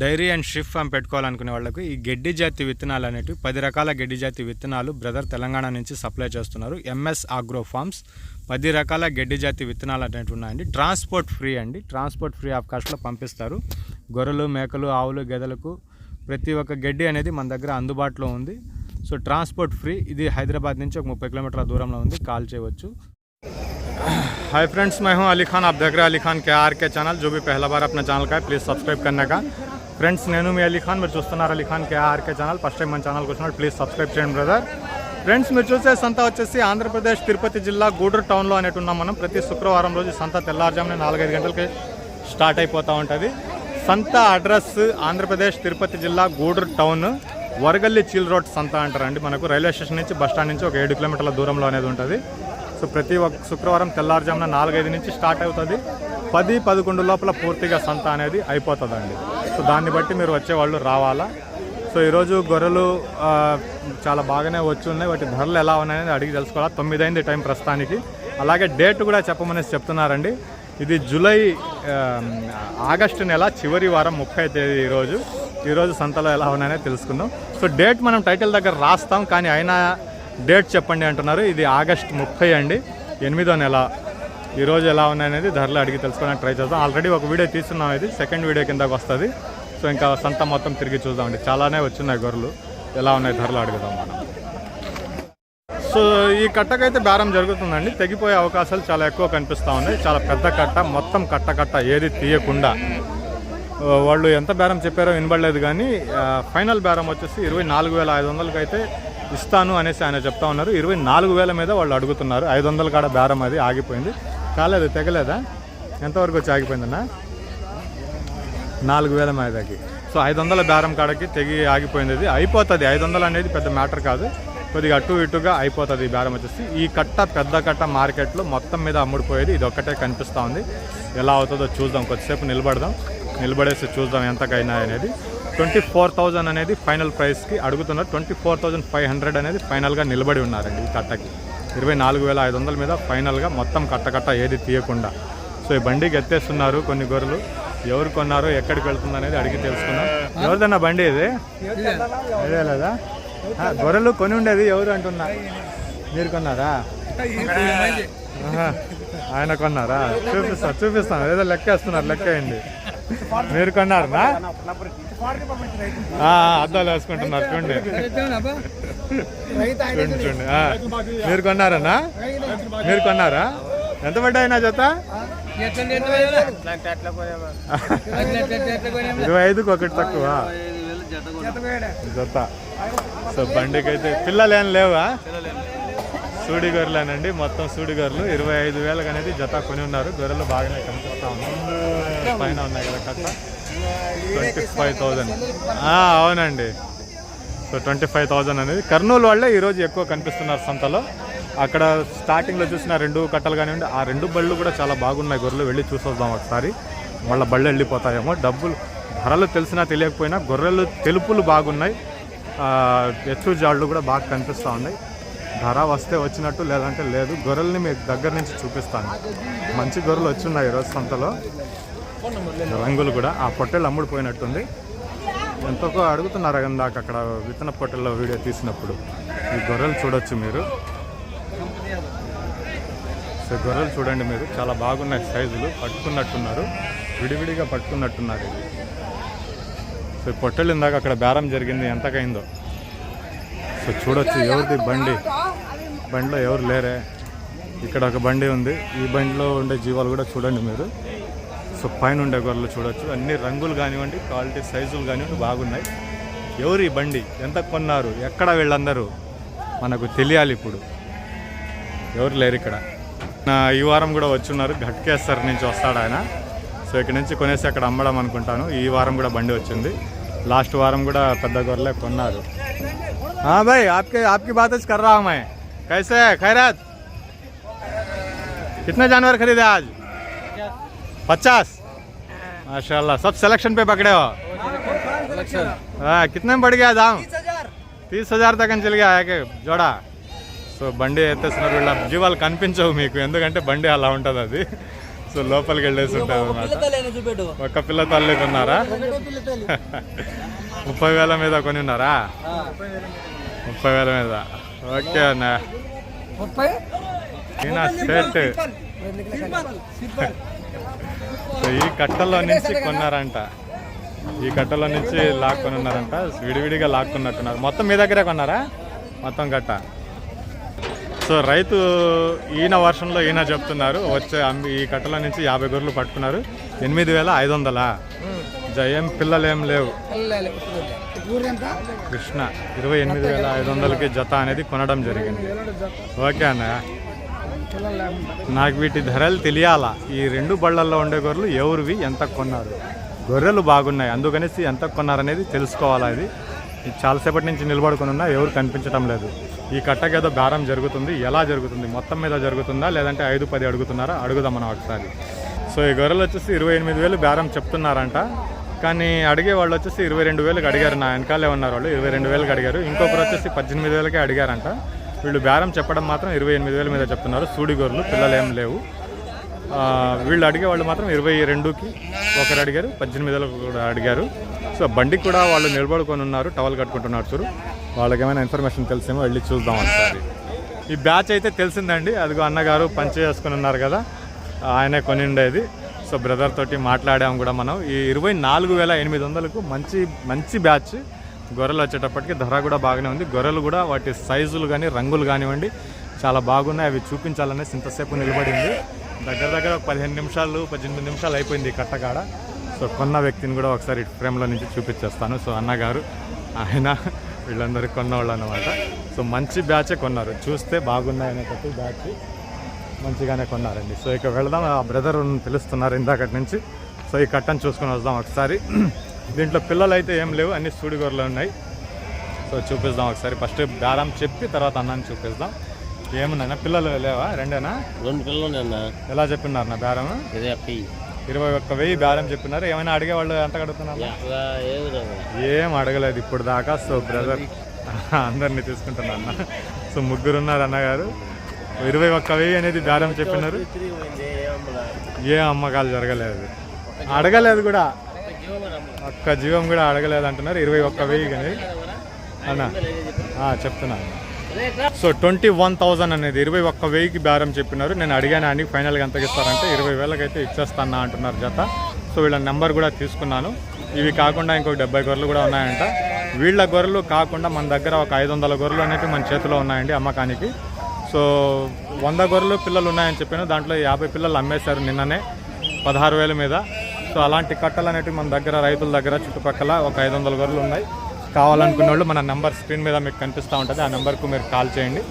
Dairy and sheep farm పెట్టుకోవాలనుకునే వాళ్ళకు ఈ గడ్డి జాతి విత్తనాలు అనేటివి పది రకాల గడ్డి జాతి విత్తనాలు బ్రదర్ తెలంగాణ నుంచి సప్లై చేస్తున్నారు ఎంఎస్ ఆగ్రో ఫార్మ్స్ పది రకాల గడ్డి జాతి విత్తనాలు అనేటివి ఉన్నాయండి ట్రాన్స్పోర్ట్ ఫ్రీ అండి ట్రాన్స్పోర్ట్ ఫ్రీ ఆఫ్ కాస్ట్లో పంపిస్తారు గొర్రెలు మేకలు ఆవులు గెదలకు ప్రతి ఒక్క గడ్డి అనేది మన దగ్గర అందుబాటులో ఉంది సో ట్రాన్స్పోర్ట్ ఫ్రీ ఇది హైదరాబాద్ నుంచి ఒక ముప్పై కిలోమీటర్ల దూరంలో ఉంది కాల్ చేయవచ్చు हाय फ्रेंड्स मैं हूं अली खान आप देख रहे हैं अली खान के आर के चैनल जो भी पहला बार अपना ఛానల్ का है ప్లీజ్ సబ్స్క్రైబ్ करने का ఫ్రెండ్స్ నేను మీ అలీ ఖాన్. మీరు చూస్తున్నారు Ali Khan KR K channel. First time మన ఛానల్కి వచ్చినప్పుడు ప్లీజ్ సబ్స్క్రైబ్ చేయండి బ్రదర్ ఫ్రెండ్స్ మీరు చూసే సంత వచ్చేసి ఆంధ్రప్రదేశ్ తిరుపతి జిల్లా గూడూరు టౌన్లో అనేటు ఉన్నాం మనం. ప్రతి శుక్రవారం రోజు సంత తెల్లారుజామున నాలుగైదు గంటలకి స్టార్ట్ అయిపోతూ ఉంటుంది. సంత అడ్రస్ ఆంధ్రప్రదేశ్ తిరుపతి జిల్లా గూడూరు టౌన్ వరగల్లి చీల్ రోడ్ సంత అంటారండి మనకు. రైల్వే స్టేషన్ నుంచి బస్టాండ్ నుంచి ఒక ఏడు కిలోమీటర్ల దూరంలో అనేది ఉంటుంది. సో ప్రతి ఒక్క శుక్రవారం తెల్లారుజామున నాలుగైదు నుంచి స్టార్ట్ అవుతుంది. పది పదకొండు లోపల పూర్తిగా సంత అనేది అయిపోతుందండి. సో దాన్ని బట్టి మీరు వచ్చేవాళ్ళు రావాలా? సో ఈరోజు గొర్రెలు చాలా బాగానే వచ్చి ఉన్నాయి. వాటి ధరలు ఎలా ఉన్నాయని అడిగి తెలుసుకోవాలా. తొమ్మిది అయింది టైం ప్రస్తుతానికి. అలాగే డేట్ కూడా చెప్పమనేసి చెప్తున్నారండి. ఇది జూలై ఆగస్టు నెల చివరి వారం ముప్పై తేదీ ఈరోజు. ఈరోజు సంతలో ఎలా ఉన్నాయనే తెలుసుకుందాం. సో డేట్ మనం టైటిల్ దగ్గర రాస్తాం కానీ అయినా డేట్ చెప్పండి అంటున్నారు. ఇది ఆగస్ట్ ముప్పై అండి. ఎనిమిదో నెల. ఈరోజు ఎలా ఉన్నాయనేది ధరలు అడిగి తెలుసుకోవడానికి ట్రై చేద్దాం. ఆల్రెడీ ఒక వీడియో తీస్తున్నాం ఇది. సెకండ్ వీడియో కిందకు వస్తుంది. సో ఇంకా సంత మొత్తం తిరిగి చూద్దామండి. చాలానే వచ్చినాయి గొర్రెలు. ఎలా ఉన్నాయి ధరలు అడుగుదాం మనం. సో ఈ కట్టకైతే బేరం జరుగుతుందండి. తెగిపోయే అవకాశాలు చాలా ఎక్కువ కనిపిస్తూ ఉన్నాయి. చాలా పెద్ద కట్ట మొత్తం కట్ట కట్ట ఏది తీయకుండా. వాళ్ళు ఎంత బేరం చెప్పారో వినబడలేదు కానీ ఫైనల్ బేరం వచ్చేసి ఇరవై నాలుగు వేల ఐదు వందలకి అయితే ఇస్తాను అనేసి ఆయన చెప్తా ఉన్నారు. ఇరవై నాలుగు వేల మీద వాళ్ళు అడుగుతున్నారు. ఐదు వందల కాడ బేరం అది ఆగిపోయింది. కాలేదు తెగలేదా? ఎంతవరకు వచ్చి ఆగిపోయిందన్నా? నాలుగు వేల మీదకి సో ఐదు వందల బేరం కాడకి తెగి ఆగిపోయింది. ఇది అయిపోతుంది. ఐదు వందలు అనేది పెద్ద మ్యాటర్ కాదు. కొద్దిగా అటు ఇటుగా అయిపోతుంది ఈ బేరం వచ్చేసి. ఈ కట్ట పెద్ద కట్ట మార్కెట్లో మొత్తం మీద అమ్ముడుపోయేది ఇది ఒక్కటే కనిపిస్తూ ఉంది. ఎలా అవుతుందో చూద్దాం. కొద్దిసేపు నిలబడదాం. నిలబడేసి చూద్దాం ఎంతకైనా అనేది. ట్వంటీ ఫోర్ థౌజండ్ అనేది ఫైనల్ ప్రైస్కి అడుగుతున్నారు. Twenty four thousand five hundred అనేది ఫైనల్గా నిలబడి ఉన్నారండి ఈ కట్టకి. ఇరవై నాలుగు వేల ఐదు వందల మీద ఫైనల్గా మొత్తం కట్ట కట్ట ఏది తీయకుండా. సో ఈ బండికి ఎత్తేస్తున్నారు కొన్ని గొర్రెలు. ఎవరు కొన్నారు ఎక్కడికి వెళ్తుంది అనేది అడిగి తెలుసుకున్నాం ఎవరిదన్నా బండి ఇది? అదే లేదా? గొర్రెలు కొని ఉండేది ఎవరు అంటున్నా? మీరు కొన్నారా? ఆయన కొన్నారా? చూపిస్తా చూపిస్తాను ఏదో లెక్క వేస్తున్నారు లెక్క అయింది. మీరు కొన్నారనా? అద్దాలు వేసుకుంటున్నారు చూడండి. చూడండి చూడండి. మీరు కొన్నారనా? మీరు కొన్నారా? ఎంత పడ్డాయి నా జత? ఇరవై ఐదుకి ఒకటి తక్కువ. జత. సో బండికి అయితే పిల్లలు ఏం లేవా? సూడి గొర్రెలేనండి మొత్తం సూడి గొర్రెలు ఇరవై ఐదు వేలకు అనేది జత కొని ఉన్నారు. గొర్రెలు బాగానే కనిపిస్తా ఉన్నాయి. పైన ఉన్నాయి కదా కట్ట. ట్వంటీ ఫైవ్ థౌజండ్ అవునండి. సో ట్వంటీ ఫైవ్ థౌజండ్ అనేది కర్నూలు వాళ్ళే ఈరోజు ఎక్కువ కనిపిస్తున్నారు సంతలో. అక్కడ స్టార్టింగ్లో చూసిన రెండు కట్టలు కానివ్వండి ఆ రెండు బళ్ళు కూడా చాలా బాగున్నాయి. గొర్రెలు వెళ్ళి చూసొద్దాం ఒకసారి. వాళ్ళ బళ్ళు వెళ్ళిపోతాయేమో. డబ్బులు ధరలు తెలిసినా తెలియకపోయినా గొర్రెలు తెలుపులు బాగున్నాయి. ఎచ్చు జాళ్ళు కూడా బాగా కనిపిస్తూ ఉన్నాయి. ధర వస్తే వచ్చినట్టు లేదంటే లేదు. గొర్రెల్ని మీకు దగ్గర నుంచి చూపిస్తాను. మంచి గొర్రెలు వచ్చి ఉన్నాయి ఈరోజు సంతలో. రంగులు కూడా. ఆ పొట్టెలు అమ్ముడుపోయినట్టుంది. ఎంతకో అడుగుతున్నారు కదా అక్కడ విత్తన పొట్టెల్లో వీడియో తీసినప్పుడు. ఈ గొర్రెలు చూడొచ్చు మీరు. సో గొర్రెలు చూడండి మీరు చాలా బాగున్నాయి సైజులు పట్టుకున్నట్టున్నారు విడివిడిగా పట్టుకున్నట్టున్నారు. సో పొట్టెలు ఇందాక అక్కడ బేరం జరిగింది ఎంతకైందో. సో చూడొచ్చు ఎవరిది బండి? బండిలో ఎవరు లేరే? ఇక్కడ ఒక బండి ఉంది ఈ బండిలో ఉండే జీవాలు కూడా చూడండి మీరు. సో పైన ఉండే గొర్రెలు చూడొచ్చు అన్ని రంగులు కానివ్వండి క్వాలిటీ సైజులు కానివ్వండి బాగున్నాయి. ఎవరు ఈ బండి? ఎంత కొన్నారు? ఎక్కడ వీళ్ళందరూ? మనకు తెలియాలి ఇప్పుడు. ఎవరు లేరు ఇక్కడ నా ఈ వారం కూడా వచ్చున్నారు ఘట్కేసర్ నుంచి వస్తాడు ఆయన సో ఇక్కడ నుంచి కొనేసి అక్కడ అమ్మడం అనుకుంటాను ఈ వారం కూడా బండి వచ్చింది లాస్ట్ వారం కూడా పెద్ద గొర్రెలే కొన్నారు हाँ भाई आपके आपकी बात आज कर रहा हूँ मैं कैसे है खैरात कितने जानवर खरीदे आज पचास माशाल्लाह सब सिलेक्शन पे पकड़े हो हाँ कितने में बढ़ गया दाम तीस हजार तक అని చలి ఆకే జోడా సో బండి ఎత్తేస్తున్నారు వీళ్ళ జీవాలు కనిపించవు మీకు ఎందుకంటే బండి అలా ఉంటుంది అది. సో లోపలికి వెళ్ళేసి ఉంటారు అనమాట ఒక్క పిల్ల తల్లి కొన్నారా ముప్పై వేల మీద కొని ఉన్నారా? ముప్పై వేల మీద. ఓకే అన్న. ఈయన సెట్ సో ఈ కట్టలో నుంచి కొన్నారంట. ఈ కట్టలో నుంచి లాక్కొని ఉన్నారంట. విడివిడిగా లాక్కున్నట్టున్నారు. మొత్తం మీ దగ్గరే కొన్నారా? మొత్తం కట్ట సో రైతు ఈయన వర్షంలో ఈయన చెప్తున్నారు వచ్చే అమ్మి ఈ కట్టల నుంచి యాభై గొర్రెలు పట్టుకున్నారు ఎనిమిది వేల ఐదు వందలా? జయం పిల్లలు ఏం లేవు. కృష్ణ ఇరవై ఎనిమిది వేల ఐదు వందలకి జత అనేది కొనడం జరిగింది. ఓకే అన్న. నాకు వీటి ధరలు తెలియాలా? ఈ రెండు బళ్ళల్లో ఉండే గొర్రెలు ఎవరివి ఎంత కొన్నారు? గొర్రెలు బాగున్నాయి అందుకనేసి ఎంత కొన్నారనేది తెలుసుకోవాలా ఇది? ఇది చాలాసేపటి నుంచి నిలబడుకుని ఉన్నా ఎవరు కనిపించడం లేదు. ఈ కట్టకి ఏదో బేరం జరుగుతుంది. ఎలా జరుగుతుంది? మొత్తం మీద జరుగుతుందా? లేదంటే ఐదు పది అడుగుతున్నారా? అడుగుదాం మనం ఒకసారి. సో ఈ గొర్రెలు వచ్చేసి ఇరవై ఎనిమిది వేలు బేరం చెప్తున్నారంట. కానీ అడిగే వాళ్ళు వచ్చేసి ఇరవై రెండు వేలకు అడిగారు. నా వెనకాలే ఉన్నారు వాళ్ళు. ఇరవై రెండు వేలకు అడిగారు. ఇంకొకరు వచ్చేసి పద్దెనిమిది వేలకే అడిగారంట. వీళ్ళు బేరం చెప్పడం మాత్రం ఇరవై ఎనిమిది వేల మీద చెప్తున్నారు. సూడి గొర్రెలు పిల్లలు ఏం లేవు వీళ్ళు అడిగే వాళ్ళు మాత్రం ఇరవై రెండుకి ఒకరు అడిగారు. పద్దెనిమిది వేలకు కూడా అడిగారు. సో బండికి కూడా వాళ్ళు నిలబడుకొని ఉన్నారు. టవల్ కట్టుకుంటున్నారు చూరు వాళ్ళకి ఏమైనా ఇన్ఫర్మేషన్ తెలిసేమో వెళ్ళి చూద్దాం ఒకసారి. ఈ బ్యాచ్ అయితే తెలిసిందండి. అదిగో అన్నగారు పంచ చేసుకుని ఉన్నారు కదా ఆయనే కొని ఉండేది సో బ్రదర్ తోటి మాట్లాడాము కూడా మనం. ఈ ఇరవై నాలుగు వేల ఎనిమిది వందలకు మంచి మంచి బ్యాచ్. గొర్రెలు వచ్చేటప్పటికి ధర కూడా బాగానే ఉంది. గొర్రెలు కూడా వాటి సైజులు కానీ రంగులు కానివ్వండి చాలా బాగున్నాయి. అవి చూపించాలనేసి ఇంతసేపు నిలబడింది. దగ్గర దగ్గర ఒక పదిహేను నిమిషాలు పద్దెనిమిది నిమిషాలు అయిపోయింది కట్టకాడ సో కొన్న వ్యక్తిని కూడా ఒకసారి ఫ్రేమ్లో నుంచి చూపించేస్తాను. సో అన్నగారు ఆయన వీళ్ళందరూ కొన్నవాళ్ళు అనమాట సో మంచి బ్యాచే కొన్నారు. చూస్తే బాగున్నాయి అనేటట్టు బ్యాచ్ మంచిగానే కొన్నారండి. సో ఇక వెళదాం. ఆ బ్రదర్ పిలుస్తున్నారు ఇందాకటి నుంచి. సో ఈ కట్టను చూసుకొని వద్దాం ఒకసారి. దీంట్లో పిల్లలు అయితే ఏం లేవు. అన్ని సూడిగొర్రెలు ఉన్నాయి. సో చూపిద్దాం ఒకసారి. ఫస్ట్ బేరం చెప్పి తర్వాత అన్నాన్ని చూపిద్దాం ఏమున్నాయన్నా పిల్లలు లేవా? రెండేనా? రెండు పిల్లలు ఎలా చెప్పినారు నా బేరం ఇదే ఇరవై ఒక్క వెయ్యి బేరం చెప్పినారు. ఏమైనా అడిగే వాళ్ళు ఎంత కడుగుతున్నారు? ఏం అడగలేదు. ఇప్పుడు దాకా సో బ్రదర్ అందరినీ తీసుకుంటున్నా అన్న. సో ముగ్గురు ఉన్నారు అన్నగారు. ఇరవై ఒక్క వెయ్యి అనేది బేరం చెప్పినారు. ఏ అమ్మకాలు జరగలేదు. అడగలేదు కూడా. ఒక్క జీవం కూడా అడగలేదు అంటున్నారు. ఇరవై ఒక్క వెయ్యి కానీ అన్న చెప్తున్నాను సో ట్వంటీ వన్ థౌజండ్ అనేది ఇరవై ఒక్క వెయ్యికి బేరం చెప్పినారు. నేను అడిగాను అని ఫైనల్గా ఎంతకి ఇస్తారంటే ఇరవై వేలకైతే ఇచ్చేస్తాను అంటున్నారు జత. సో వీళ్ళ నెంబర్ కూడా తీసుకున్నాను. ఇవి కాకుండా ఇంకొక డెబ్బై గొర్రెలు కూడా ఉన్నాయంట. వీళ్ళ గొర్రెలు కాకుండా మన దగ్గర ఒక ఐదు వందల గొర్రెలు అనేవి మన చేతిలో ఉన్నాయండి అమ్మకానికి. సో వంద గొర్రెలు పిల్లలు ఉన్నాయని చెప్పాను. దాంట్లో యాభై పిల్లలు అమ్మేశారు నిన్ననే పదహారు వేల మీద. సో అలాంటి కట్టలు అనేవి మన దగ్గర రైతుల దగ్గర చుట్టుపక్కల ఒక ఐదు వందల గొర్రెలు ఉన్నాయి. కావాలనుకున్న వాళ్ళు మన నెంబర్ స్క్రీన్ మీద మీకు కనిపిస్తూ ఉంటుంది. ఆ నెంబర్కు మీరు కాల్ చేయండి.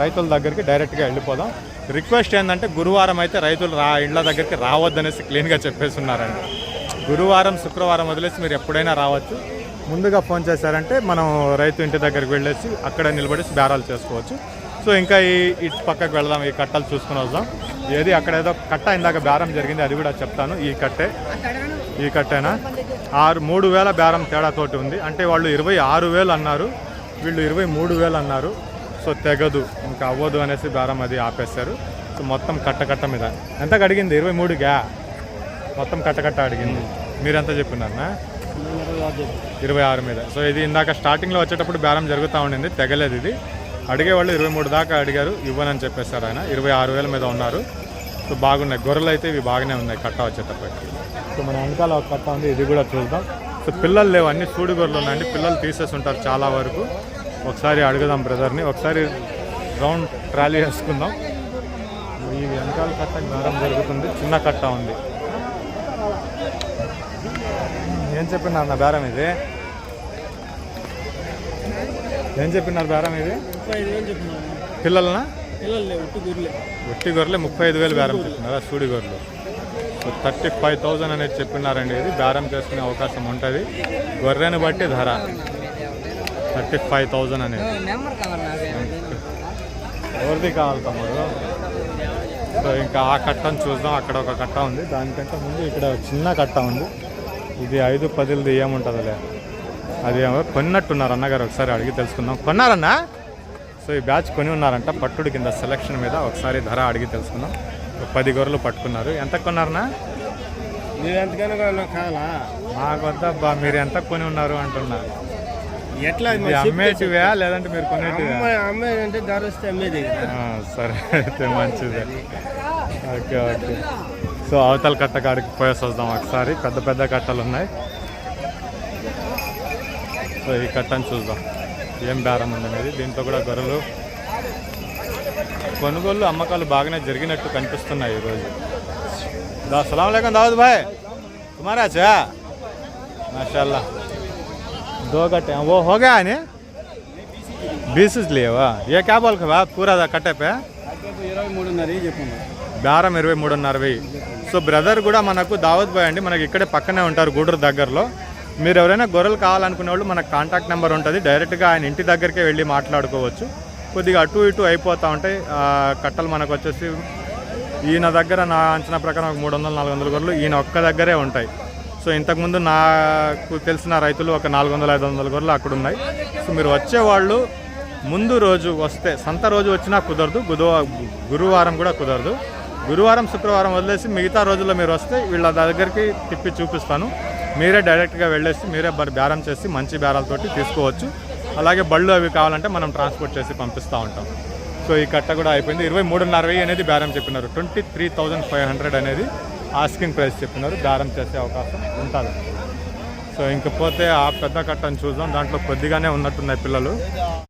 రైతుల దగ్గరికి డైరెక్ట్గా వెళ్ళిపోదాం. రిక్వెస్ట్ ఏంటంటే గురువారం అయితే రైతులు రా ఇండ్ల దగ్గరికి రావద్దనేసి క్లీన్గా చెప్పేసి ఉన్నారండి గురువారం శుక్రవారం వదిలేసి మీరు ఎప్పుడైనా రావచ్చు. ముందుగా ఫోన్ చేశారంటే మనం రైతు ఇంటి దగ్గరికి వెళ్ళేసి అక్కడ నిలబడి బేరాలు చేసుకోవచ్చు. సో ఇంకా ఈ ఇటు పక్కకు వెళదాం ఈ కట్టలు చూసుకుని వద్దాం. ఏది అక్కడ ఏదో కట్ట ఇందాక బేరం జరిగింది అది కూడా చెప్తాను. ఈ కట్టే. ఈ కట్టేనా? ఆరు మూడు వేల బేరం తేడాతోటి ఉంది. అంటే వాళ్ళు ఇరవై ఆరు వేలు అన్నారు. వీళ్ళు ఇరవై మూడు వేలు అన్నారు. సో తెగదు ఇంకా అవ్వదు అనేసి బేరం అది ఆపేశారు. సో మొత్తం కట్ట కట్ట మీద. ఎంత అడిగింది ఇరవై మూడుగా? మొత్తం కట్ట కట్ట అడిగింది. మీరు ఎంత చెప్పినారనా ఇరవై ఆరు మీద. సో ఇది ఇందాక స్టార్టింగ్లో వచ్చేటప్పుడు బేరం జరుగుతూ ఉండింది. తెగలేదు ఇది. అడిగే వాళ్ళు ఇరవై మూడు దాకా అడిగారు ఇవ్వనని చెప్పేశారు ఆయన. ఇరవై ఆరు వేల మీద ఉన్నారు. సో బాగున్నాయి. గొర్రెలు అయితే ఇవి బాగానే ఉన్నాయి కట్ట వచ్చేటప్పటికి. సో మన వెనకాల ఒక కట్ట ఉంది ఇది కూడా చూద్దాం. సో పిల్లలు లేవు అన్ని సూడి గొర్రెలు ఉన్నాయండి. పిల్లలు తీసేసి ఉంటారు చాలా వరకు. ఒకసారి అడుగుదాం బ్రదర్ని. ఒకసారి రౌండ్ ట్రాలీ వేసుకుందాం. ఈ వెనకాల కట్ట గారం జరుగుతుంది. చిన్న కట్ట ఉంది. ఏం చెప్పినారు నా బేరం ఇది? ఏం చెప్పినారు బేరం ఇది? పిల్లలనా? ఒట్టి గొర్రెలు. ముప్పై ఐదు వేలు బేరం చెప్పినారా? సూడి గొర్రెలు. థర్టీ ఫైవ్ థౌజండ్ అనేది చెప్పినారండి ఇది. బేరం చేసుకునే అవకాశం ఉంటుంది. గొర్రెని బట్టి ధర. థర్టీ ఫైవ్ థౌజండ్ అనేది. ఎవరిది కావాలి తమ్ముడు? సో ఇంకా ఆ కట్టను చూద్దాం. అక్కడ ఒక కట్ట ఉంది. దానికంటే ముందు ఇక్కడ చిన్న కట్ట ఉంది. ఇది ఐదు పదిలది ఏముంటుందిలే. అది కొన్నట్టున్నారు అన్నగారు ఒకసారి అడిగి తెలుసుకుందాం. కొన్నారన్నా? సో ఈ బ్యాచ్ కొని ఉన్నారంట పట్టుడు కింద సెలక్షన్ మీద ఒకసారి ధర అడిగి తెలుసుకుందాం. పది గొర్రెలు పట్టుకున్నారు. ఎంత కొన్నారనా మాకు వద్దబ్బా మీరు ఎంత కొని ఉన్నారు అంటున్నా. ఎట్లా? అమ్మేటివా లేదంటే మీరు కొనేటివా? సరే అయితే మంచిది. Okay okay. సో అవతల కట్ట కాడికి పోయేసి వద్దాం ఒకసారి. పెద్ద పెద్ద కట్టలు ఉన్నాయి. సో ఈ కట్టను చూద్దాం ఏం బేరం ఉంది అనేది దీంట్లో కూడా గొర్రెలు కొనుగోలు అమ్మకాలు బాగానే జరిగినట్టు కనిపిస్తున్నాయి ఈరోజు దా సలాం లేకం దావుద్ భాయ్ तुम्हारा अच्छा माशाल्लाह दो कट्टे हैं। वो हो गया है बीस लिए हुआ ये क्या बोल के बात पूरा था कट्टे पे ఇరవై మూడున్నర చెప్పండి బేరం ఇరవై మూడున్నర వెయ్యి సో బ్రదర్ కూడా మనకు దావత్ బాయ్ అండి మనకి ఇక్కడే పక్కనే ఉంటారు గూడూరు దగ్గరలో మీరు ఎవరైనా గొర్రెలు కావాలనుకునే వాళ్ళు మనకు కాంటాక్ట్ నెంబర్ ఉంటుంది. డైరెక్ట్గా ఆయన ఇంటి దగ్గరికే వెళ్ళి మాట్లాడుకోవచ్చు. కొద్దిగా అటు ఇటు అయిపోతూ ఉంటాయి. కట్టలు మనకు వచ్చేసి ఈయన దగ్గర నా అంచనా ప్రకారం ఒక మూడు వందలు నాలుగు వందల గొర్రెలు ఈయన ఒక్క దగ్గరే ఉంటాయి. సో ఇంతకుముందు నాకు తెలిసిన రైతులు ఒక నాలుగు వందల ఐదు వందల గొర్రెలు అక్కడ ఉన్నాయి. సో మీరు వచ్చేవాళ్ళు ముందు రోజు వస్తే సంత రోజు వచ్చినా కుదరదు. గురువ గురువారం కూడా కుదరదు. గురువారం శుక్రవారం వదిలేసి మిగతా రోజుల్లో మీరు వస్తే వీళ్ళ దగ్గరికి తిప్పి చూపిస్తాను. మీరే డైరెక్ట్గా వెళ్ళేసి మీరే బేరం చేసి మంచి బేరాలతోటి తీసుకోవచ్చు. అలాగే బళ్ళు అవి కావాలంటే మనం ట్రాన్స్పోర్ట్ చేసి పంపిస్తూ ఉంటాం. సో ఈ కట్ట కూడా అయిపోయింది. ఇరవై మూడున్నర వెయ్యి అనేది బేరం చెప్పినారు. Twenty three thousand five hundred అనేది ఆస్కింగ్ ప్రైస్ చెప్పినారు. బేరం చేసే అవకాశం ఉంటుంది. సో ఇంకపోతే ఆ పెద్ద కట్టను చూద్దాం. దాంట్లో కొద్దిగానే ఉన్నట్టున్నాయి పిల్లలు.